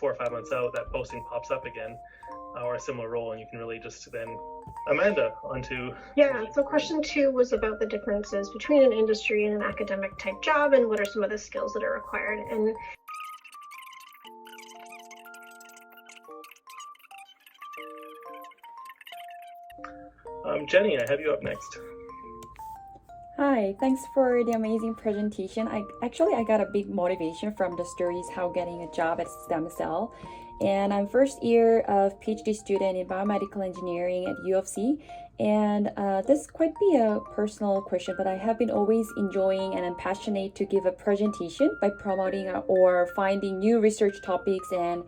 four or five months out, that posting pops up again, uh, or a similar role, and you can really just then Amanda onto Yeah, so question two was about the differences between an industry and an academic type job and what are some of the skills that are required. And um, Jenny. I have you up next. Hi, thanks for the amazing presentation. I actually I got a big motivation from the stories how getting a job at stem cell. And I'm first year of PhD student in biomedical engineering at U of C. And uh, this could be a personal question, but I have been always enjoying and I'm passionate to give a presentation by promoting or finding new research topics and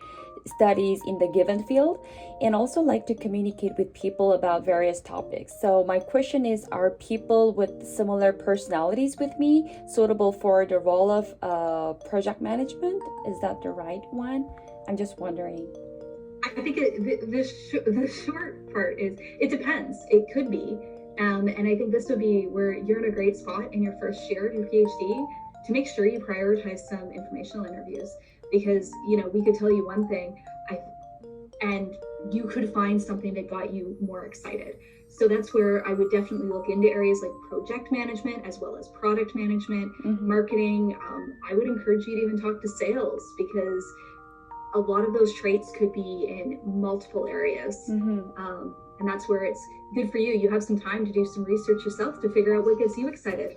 studies in the given field and also like to communicate with people about various topics. So my question is are people with similar personalities with me suitable for the role of uh, project management? Is that the right one? I'm just wondering. I think it, the, the, sh- the short part is it depends. It could be. Um, and I think this would be where you're in a great spot in your first year of your PhD to make sure you prioritize some informational interviews because, you know, we could tell you one thing I, and you could find something that got you more excited. So that's where I would definitely look into areas like project management as well as product management, Mhm. marketing. Um, I would encourage you to even talk to sales because a lot of those traits could be in multiple areas. Mhm. Um, and that's where it's good for you. You have some time to do some research yourself to figure out what gets you excited.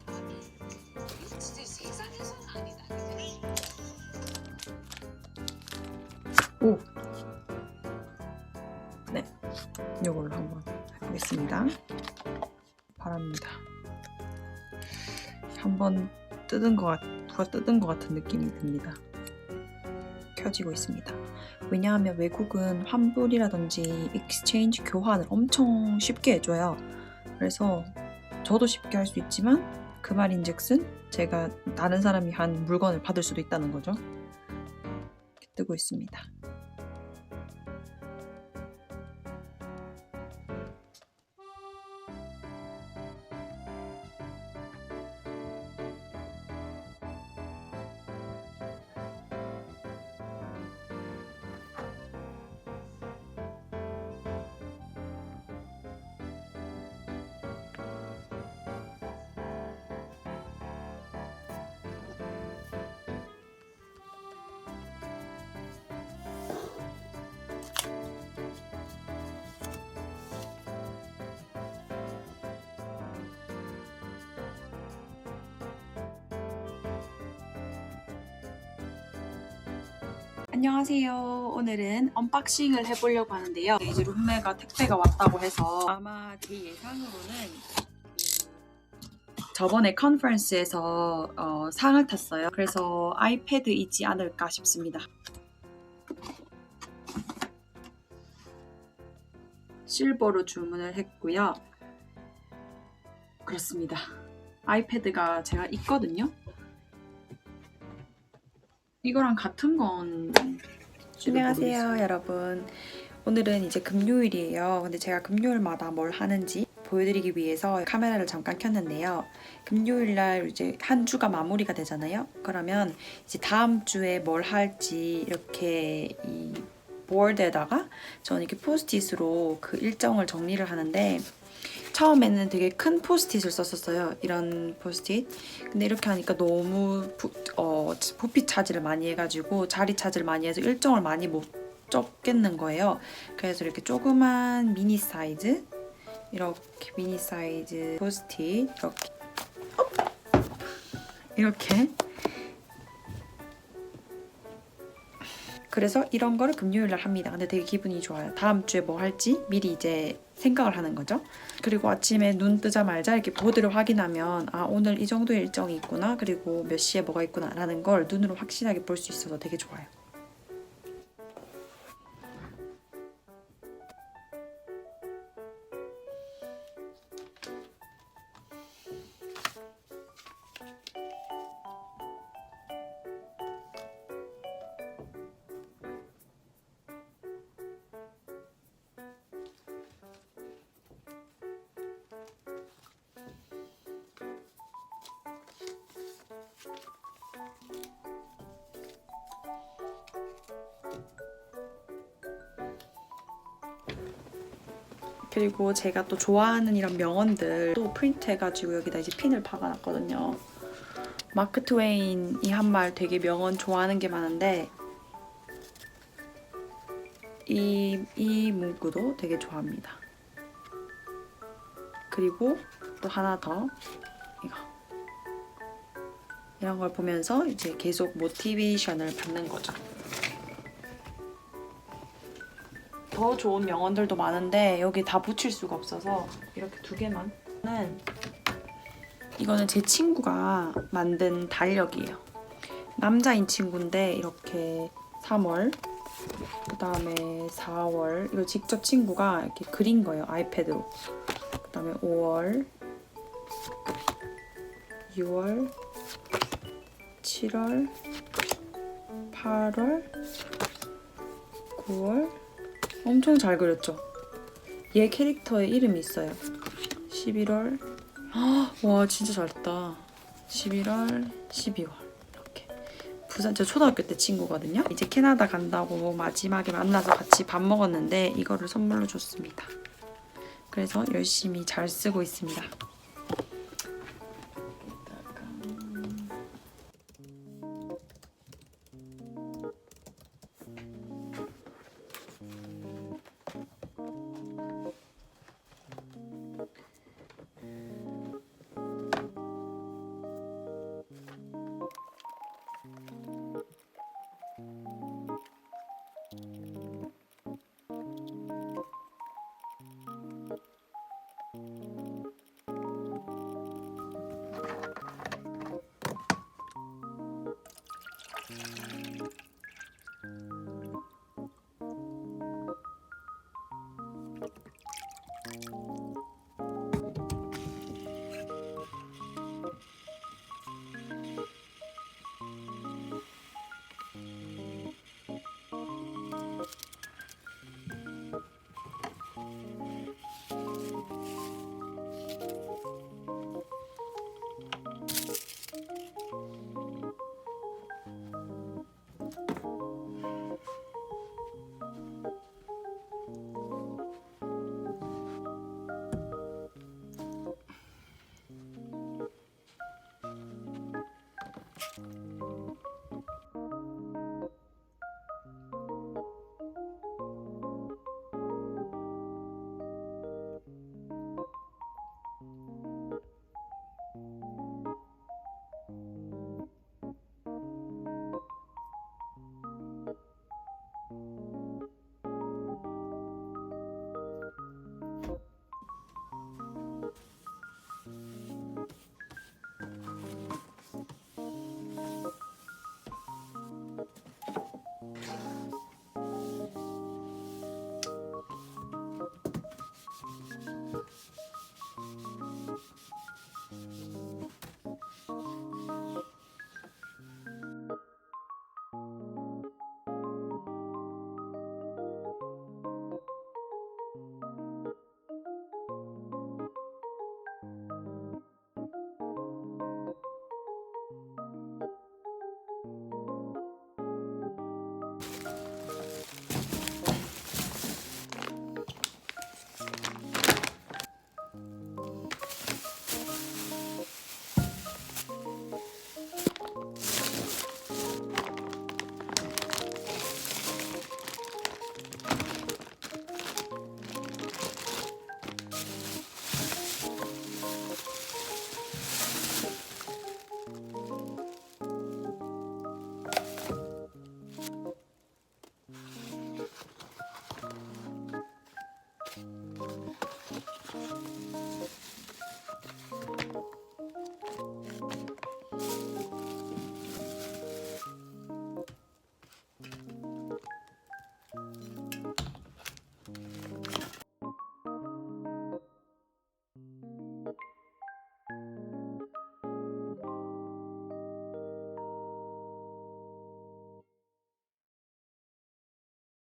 해보겠습니다. 바랍니다. 한번 뜯은 것 같, 누가 뜯은 것 같은 느낌이 듭니다. 켜지고 있습니다. 왜냐하면 외국은 환불이라든지 익스체인지 교환을 엄청 쉽게 해줘요. 그래서 저도 쉽게 할 수 있지만 그 말인즉슨 제가 다른 사람이 한 물건을 받을 수도 있다는 거죠. 뜨고 있습니다. 안녕하세요. 오늘은 언박싱을 해보려고 하는데요. 이제 룸메가 택배가 왔다고 해서 아마 제 예상으로는 그 저번에 컨퍼런스에서 어, 상을 탔어요. 그래서 아이패드이지 않을까 싶습니다. 실버로 주문을 했고요. 그렇습니다. 아이패드가 제가 있거든요. 이거랑 같은 건 안녕하세요, 여러분. 오늘은 이제 금요일이에요. 근데 제가 금요일마다 뭘 하는지 보여드리기 위해서 카메라를 잠깐 켰는데요. 금요일 날 이제 한 주가 마무리가 되잖아요. 그러면 이제 다음 주에 뭘 할지 이렇게 이 보드에다가 저는 이렇게 포스트잇으로 그 일정을 정리를 하는데 처음에는 되게 큰 포스트잇을 썼었어요. 이런 포스트잇. 근데 이렇게 하니까 너무 부, 어, 부피 차지를 많이 해가지고 자리 차지를 많이 해서 일정을 많이 못 적겠는 거예요. 그래서 이렇게 조그만 미니 사이즈 이렇게 미니 사이즈 포스트잇 이렇게 업! 이렇게 그래서 이런 거를 금요일 날 합니다. 근데 되게 기분이 좋아요. 다음 주에 뭐 할지 미리 이제 생각을 하는 거죠. 그리고 아침에 눈 뜨자마자 이렇게 보드를 확인하면 아 오늘 이 정도 일정이 있구나 그리고 몇 시에 뭐가 있구나라는 걸 눈으로 확실하게 볼 수 있어서 되게 좋아요. 그리고 제가 또 좋아하는 이런 명언들 또 프린트해가지고 여기다 이제 핀을 박아놨거든요. 마크 트웨인이 한 말 되게 명언 좋아하는 게 많은데 이, 이 문구도 되게 좋아합니다. 그리고 또 하나 더 이거 이런 걸 보면서 이제 계속 모티베이션을 받는 거죠. 더 좋은 명언들도 많은데 여기 다 붙일 수가 없어서 이렇게 두 개만. 는 이거는 제 친구가 만든 달력이에요. 남자인 친구인데 이렇게 3월 그 다음에 4월 이거 직접 친구가 이렇게 그린 거예요 아이패드로. 그 다음에 5월 6월 7월 8월 9월 엄청 잘 그렸죠? 얘 캐릭터의 이름이 있어요. 11월. 와, 진짜 잘했다. 11월, 12월. 이렇게. 부산, 저 초등학교 때 친구거든요. 이제 캐나다 간다고 마지막에 만나서 같이 밥 먹었는데 이거를 선물로 줬습니다. 그래서 열심히 잘 쓰고 있습니다.